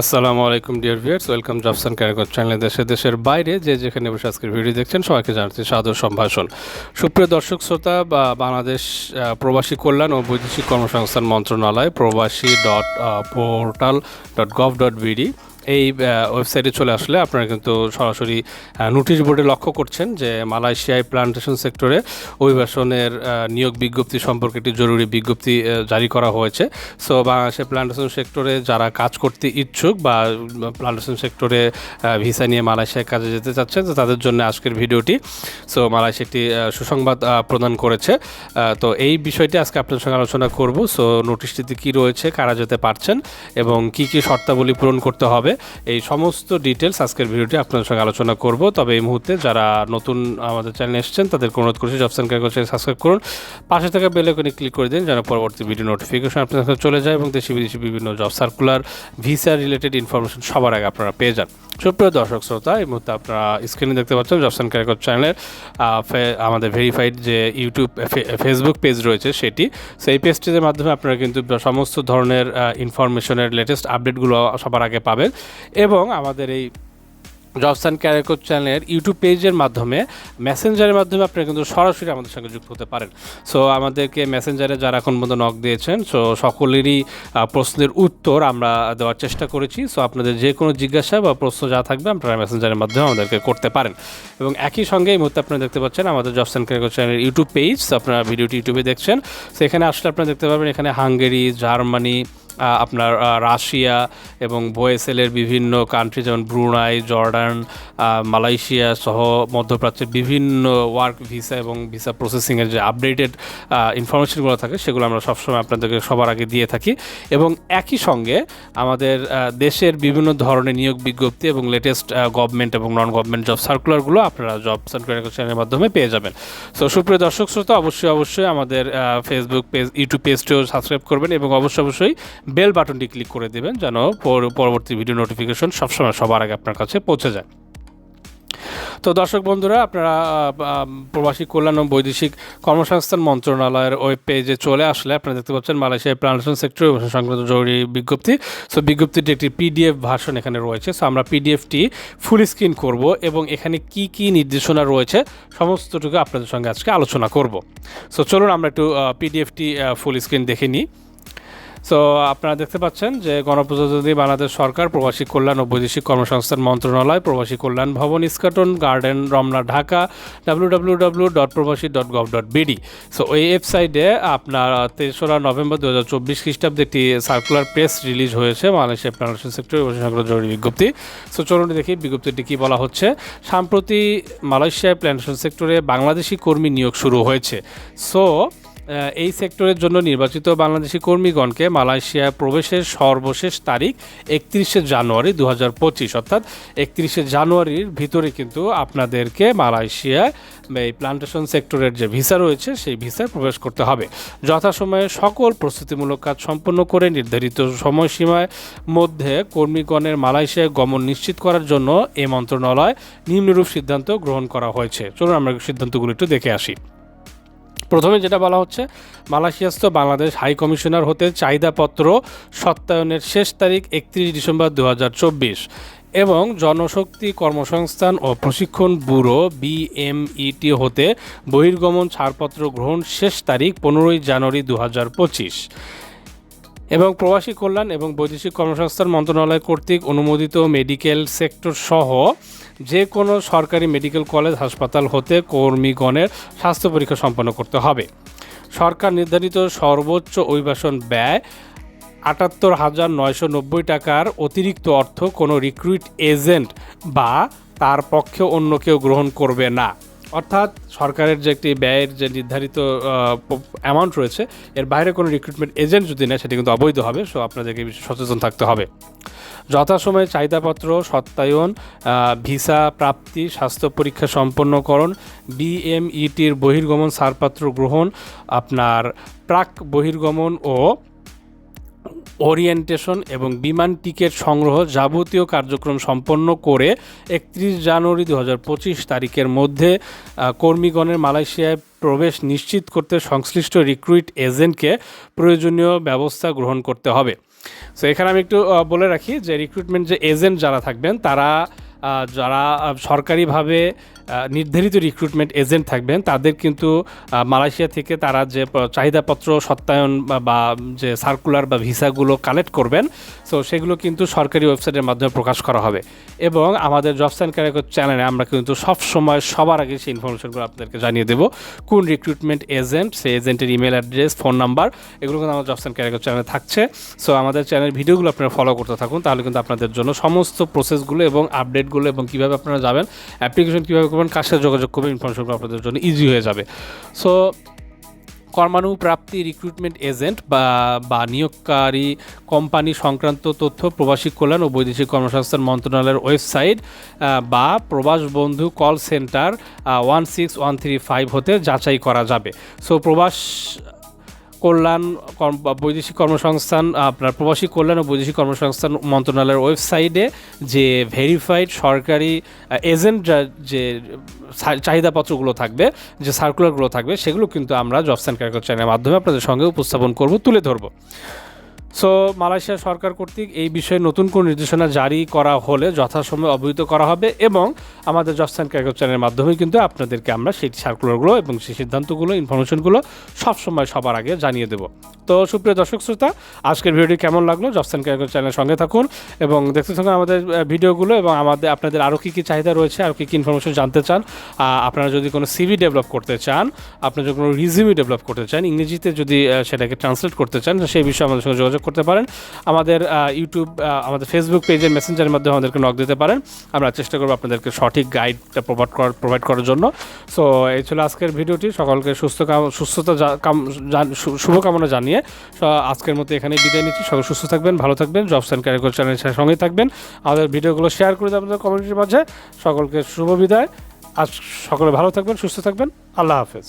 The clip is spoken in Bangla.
আসসালামু আলাইকুম, ডিয়ার ভিউয়ার্স। ওয়েলকাম জবসান ক্যারাগর চ্যানেলে দেশে, দেশের বাইরে। যে যেখানে বসে আজকের ভিডিও দেখছেন, সবাইকে জানাচ্ছি সাদর সম্ভাষণ। সুপ্রিয় দর্শক, শ্রোতা, বা বাংলাদেশ প্রবাসী কল্যাণ ও বৈদেশিক কর্মসংস্থান মন্ত্রণালয়, Probashi dot portal dot gov dot BD এই ওয়েবসাইটে চলে আসলে আপনারা কিন্তু সরাসরি নোটিশ বোর্ডে লক্ষ্য করছেন যে মালয়েশিয়ায় প্লান্টেশন সেক্টরে অভিবাসনের নিয়োগ বিজ্ঞপ্তি সম্পর্কে একটি জরুরি বিজ্ঞপ্তি জারি করা হয়েছে। সো, বাংলাদেশের প্লান্টেশন সেক্টরে যারা কাজ করতে ইচ্ছুক বা প্লান্টেশন সেক্টরে ভিসা নিয়ে মালয়েশিয়ায় কাজে যেতে চাচ্ছেন, তো তাদের জন্য আজকের ভিডিওটি। সো, মালয়েশিয়া একটি সুসংবাদ প্রদান করেছে। তো এই বিষয়টি আজকে আপনার সঙ্গে আলোচনা করব। সো, নোটিশটিতে কি রয়েছে, কারা যেতে পারছেন এবং কি কি শর্তাবলী পূরণ করতে হবে, এই সমস্ত ডিটেলস আজকের ভিডিওটি আপনার সঙ্গে আলোচনা করব। তবে এই মুহূর্তে যারা নতুন আমাদের চ্যানেলে এসেছেন তাদের অনুরোধ করছি জবসান ক্যারগো চ্যানেল সাবস্ক্রাইব করুন। পাশে থাকা বেল আইকনে ক্লিক করে দিন, যেন পরবর্তী ভিডিও নোটিফিকেশন আপনার কাছে চলে যায় এবং দেশি বিদেশি বিভিন্ন job circular visa related information সবার আগে আপনারা পেয়ে যান। সুপ্রিয় দর্শক শ্রোতা, এই মুহূর্তে আপনারা স্ক্রিনে দেখতে পাচ্ছেন জবসান ক্যারগো চ্যানেলের আমাদের ভেরিফাইড যে ইউটিউব ফেসবুক পেজ রয়েছে সেটি। সেই পেজটির মাধ্যমে আপনারা কিন্তু সমস্ত ধরনের ইনফরমেশনের লেটেস্ট আপডেটগুলো সবার আগে পাবেন। এবং আমাদের এই জবস অ্যান্ড ক্যারেকোর চ্যানেলের ইউটিউব পেজের মাধ্যমে মেসেঞ্জারের মাধ্যমে আপনারা কিন্তু সরাসরি আমাদের সঙ্গে যুক্ত হতে পারেন। সো আমাদেরকে মেসেঞ্জারে যারা এখন পর্যন্ত নক দিয়েছেন সো সকলেরই প্রশ্নের উত্তর আমরা দেওয়ার চেষ্টা করেছি। সো আপনাদের যে কোনো জিজ্ঞাসা বা প্রশ্ন যা থাকবে আপনারা মেসেঞ্জারের মাধ্যমে আমাদেরকে করতে পারেন। এবং একই সঙ্গে এই মুহূর্তে আপনারা দেখতে পাচ্ছেন আমাদের জবস অ্যান্ড ক্যারেকোর চ্যানেলের ইউটিউব পেজ। আপনারা ভিডিওটি ইউটিউবে দেখছেন। সো এখানে আসলে আপনারা দেখতে পাবেন এখানে হাঙ্গেরি জার্মানি আপনার রাশিয়া এবং ভোয়েসেলের বিভিন্ন কান্ট্রি যেমন ব্রুনাই, জর্ডান মালয়েশিয়া সহ মধ্যপ্রাচ্যের বিভিন্ন ওয়ার্ক ভিসা এবং ভিসা প্রসেসিংয়ের যে আপডেটেড ইনফরমেশনগুলো থাকে, সেগুলো আমরা সবসময় আপনাদেরকে সবার আগে দিয়ে থাকি। এবং একই সঙ্গে আমাদের দেশের বিভিন্ন ধরনের নিয়োগ বিজ্ঞপ্তি এবং লেটেস্ট গভর্নমেন্ট এবং নন গভর্নমেন্ট জব সার্কুলারগুলো আপনারা জব সার্কুলার চ্যানেলের মাধ্যমে পেয়ে যাবেন। সো সুপ্রিয় দর্শক, শ্রোতা, অবশ্যই অবশ্যই আমাদের ফেসবুক পেজ ইউটিউব পেজটিও সাবস্ক্রাইব করবেন এবং অবশ্যই অবশ্যই বেল বাটনটি ক্লিক করে দেবেন যেন পরবর্তী ভিডিও নোটিফিকেশন সবসময় সবার আগে আপনার কাছে পৌঁছে যায়। তো দর্শক বন্ধুরা, আপনারা প্রবাসী কল্যাণ ও বৈদেশিক কর্মসংস্থান মন্ত্রণালয়ের ওয়েব পেজে চলে আসলে আপনারা দেখতে পাচ্ছেন মালয়েশিয়ার প্লান্টেশন সেক্টর সংক্রান্ত জরুরি বিজ্ঞপ্তি। সো বিজ্ঞপ্তিটি একটি পিডিএফ ভার্সন এখানে রয়েছে। সো আমরা পিডিএফটি ফুল স্ক্রিন করব এবং এখানে কি কি নির্দেশনা রয়েছে সমস্তটুকু আপনাদের সঙ্গে আজকে আলোচনা করব। সো চলুন আমরা একটু পিডিএফটি ফুল স্ক্রিন দেখে নিই। সো আপনারা দেখতে পাচ্ছেন যে গণপ্রজাতন্ত্রী বাংলাদেশ সরকার, প্রবাসী কল্যাণ ও বৈদেশিক কর্মসংস্থান মন্ত্রণালয়, প্রবাসী কল্যাণ ভবন, Eskaton, garden, Ramna, Dhaka W W W dot Probashi dot gov dot BD so ওই ওয়েবসাইটে আপনার তেসরা নভেম্বর দু হাজার চব্বিশ খ্রিস্টাব্দে একটি সার্কুলার প্রেস রিলিজ হয়েছে বাংলাদেশের প্লান্টেশন সেক্টর জরুরি বিজ্ঞপ্তি। সো চলুন দেখি বিজ্ঞপ্তিটি কী বলা হচ্ছে। সম্প্রতি মালয়েশিয়ায় প্ল্যান্টেশন সেক্টরে বাংলাদেশি কর্মী নিয়োগ শুরু হয়েছে। সো এই সেক্টরের জন্য নির্বাচিত বাংলাদেশি কর্মীগণকে মালয়েশিয়ায় প্রবেশের সর্বশেষ তারিখ একত্রিশে জানুয়ারি দু হাজার পঁচিশ। অর্থাৎ একত্রিশে জানুয়ারির ভিতরে কিন্তু আপনাদেরকে মালয়েশিয়ায় এই প্লান্টেশন সেক্টরের যে ভিসা রয়েছে, সেই ভিসায় প্রবেশ করতে হবে। যথাসময়ে সকল প্রস্তুতিমূলক কাজ সম্পন্ন করে নির্ধারিত সময়সীমার মধ্যে কর্মীগণের মালয়েশিয়ায় গমন নিশ্চিত করার জন্য এই মন্ত্রণালয় নিম্নরূপ সিদ্ধান্ত গ্রহণ করা হয়েছে। চলুন আমরা সিদ্ধান্তগুলো একটু দেখে আসি। প্রথমে যেটা বলা হচ্ছে, মালয়েশিয়াস্থ বাংলাদেশ হাই কমিশনার হতে চাহিদাপত্র সত্যায়নের শেষ তারিখ একত্রিশ ডিসেম্বর দু হাজার চব্বিশ এবং জনশক্তি কর্মসংস্থান ও প্রশিক্ষণ ব্যুরো বিএমইটি হতে বহির্গমন ছাড়পত্র গ্রহণ শেষ তারিখ পনেরোই জানুয়ারি দু পঁচিশ এবং প্রবাসী কল্যাণ এবং বৈদেশিক কর্মসংস্থান মন্ত্রণালয় কর্তৃক অনুমোদিত মেডিকেল সেক্টর সহ যে কোনো সরকারি মেডিকেল কলেজ, হাসপাতাল হতে কর্মীগণের স্বাস্থ্য পরীক্ষা সম্পন্ন করতে হবে। সরকার নির্ধারিত সর্বোচ্চ অভিবাসন ব্যয় আটাত্তর হাজার নয়শো নব্বই টাকার অতিরিক্ত অর্থ কোনো রিক্রুইট এজেন্ট বা তার পক্ষে অন্য কেউ গ্রহণ করবে না। অর্থাৎ সরকারের যে একটি ব্যয়ের যে নির্ধারিত অ্যামাউন্ট রয়েছে, এর বাইরে কোনো রিক্রুটমেন্ট এজেন্ট যদি নেয়, সেটি কিন্তু অবৈধ হবে। সো আপনাদেরকে সচেতন থাকতে হবে। যথাসময়ে চাহিদাপত্র, সত্যায়ন ভিসা প্রাপ্তি, স্বাস্থ্য পরীক্ষা সম্পন্নকরণ বিএমইটির বহির্গমন ছাড়পত্র গ্রহণ, আপনার প্রাক বহির্গমন ও ওরিয়েন্টেশন এবং বিমান টিকিট সংগ্রহ যাবতীয় কার্যক্রম সম্পন্ন করে একত্রিশ জানুয়ারি দু হাজার পঁচিশ তারিখের মধ্যে কর্মীগণের মালয়েশিয়ায় প্রবেশ নিশ্চিত করতে সংশ্লিষ্ট রিক্রুইট এজেন্টকে প্রয়োজনীয় ব্যবস্থা গ্রহণ করতে হবে। সো এখানে আমি একটু বলে রাখি যে রিক্রুটমেন্ট যে এজেন্ট যারা থাকবেন, তারা যারা সরকারিভাবে নির্ধারিত রিক্রুটমেন্ট এজেন্ট থাকবেন। তাদের কিন্তু মালয়েশিয়া থেকে তারা যে চাহিদাপত্র, সত্যায়ন বা- যে সার্কুলার বা ভিসাগুলো কালেক্ট করবেন সো সেগুলো কিন্তু সরকারি ওয়েবসাইটের মাধ্যমে প্রকাশ করা হবে। এবং আমাদের জবস অ্যান্ড চ্যানেলে আমরা কিন্তু সব সময় সবার আগে সেই ইনফরমেশনগুলো আপনাদেরকে জানিয়ে দেবো। কোন রিক্রুটমেন্ট এজেন্ট সেই এজেন্টের ইমেল অ্যাড্রেস ফোন নাম্বার এগুলো কিন্তু আমার জবস অ্যান্ড ক্যারিয়ার চ্যানেলে থাকছে। সো আমাদের চ্যানেল ভিডিওগুলো আপনারা ফলো করতে থাকুন, তাহলে কিন্তু আপনাদের জন্য সমস্ত প্রসেসগুলো এবং আপডেটগুলো এবং কীভাবে আপনারা যাবেন অ্যাপ্লিকেশন কীভাবে করবেন, কার সাথে যোগাযোগ করবেন ইনফরমেশনগুলো আপনাদের জন্য ইজি হয়ে যাবে। সো কর্মাণু প্রাপ্তি রিক্রুটমেন্ট এজেন্ট বা বা নিয়োগকারী কোম্পানি সংক্রান্ত তথ্য, প্রবাসী কল্যাণ ও বৈদেশিক কর্মসংস্থান মন্ত্রণালয়ের ওয়েবসাইট বা প্রবাস বন্ধু call centre one six one three five হতে যাচাই করা যাবে। সো প্রবাস কল্যাণ বৈদেশিক কর্মসংস্থান, আপনার প্রবাসী কল্যাণ ও বৈদেশিক কর্মসংস্থান মন্ত্রণালয়ের ওয়েবসাইটে যে ভেরিফাইড সরকারি এজেন্ট যে চাহিদাপত্রগুলো থাকবে, যে সার্কুলারগুলো থাকবে, সেগুলো কিন্তু আমরা জবস অ্যান্ড ক্যারিয়ার চ্যানেলের মাধ্যমে আপনাদের সঙ্গে উপস্থাপন করব, তুলে ধরবো। সো মালয়েশিয়া সরকার কর্তৃক এই বিষয়ে নতুন কোনো নির্দেশনা জারি করা হলে যথাসময়ে অবহিত করা হবে এবং আমাদের জবস অ্যান্ড ক্যারিয়ার চ্যানেলের মাধ্যমে কিন্তু আপনাদেরকে আমরা সেই সার্কুলারগুলো এবং সেই সিদ্ধান্তগুলো ইনফরমেশনগুলো সবসময় সবার আগে জানিয়ে দেবো। তো সুপ্রিয় দর্শক শ্রোতা, আজকের ভিডিওটি কেমন লাগল? জবস অ্যান্ড ক্যারিয়ার চ্যানেলের সঙ্গে থাকুন এবং দেখতে থাকুন আমাদের ভিডিওগুলো এবং আমাদের, আপনাদের আরও কী কী চাহিদা রয়েছে, আর কী কী ইনফরমেশন জানতে চান। আপনারা যদি কোনো সিভি ডেভেলপ করতে চান, আপনারা যদি কোনো রিজিউমি ডেভেলপ করতে চান, ইংরেজিতে যদি সেটাকে ট্রান্সলেট করতে চান, সেই বিষয়ে আমাদের সঙ্গে যোগাযোগ করতে পারেন। আমাদের ইউটিউব আমাদের ফেসবুক পেজের মেসেঞ্জারের মাধ্যমে আমাদেরকে নক দিতে পারেন। আমরা চেষ্টা করব আপনাদেরকে সঠিক গাইডটা প্রোভাইড করার প্রোভাইড করার জন্য। সো এই ছিল আজকের ভিডিওটি। সকলকে সুস্থ সুস্থতা শুভকামনা জানিয়ে so আজকের মতো এখানে বিদায় নিচ্ছি। সবাই সুস্থ থাকবেন, ভালো থাকবেন। জবস অ্যান্ড ক্যারিকল চ্যানেলের সঙ্গে থাকবেন। আমাদের ভিডিওগুলো শেয়ার করে দেবেন কমিউনিটির মাঝে। সকলকে শুভ বিদায়। আজ সকলে ভালো থাকবেন, সুস্থ থাকবেন। আল্লাহ হাফেজ।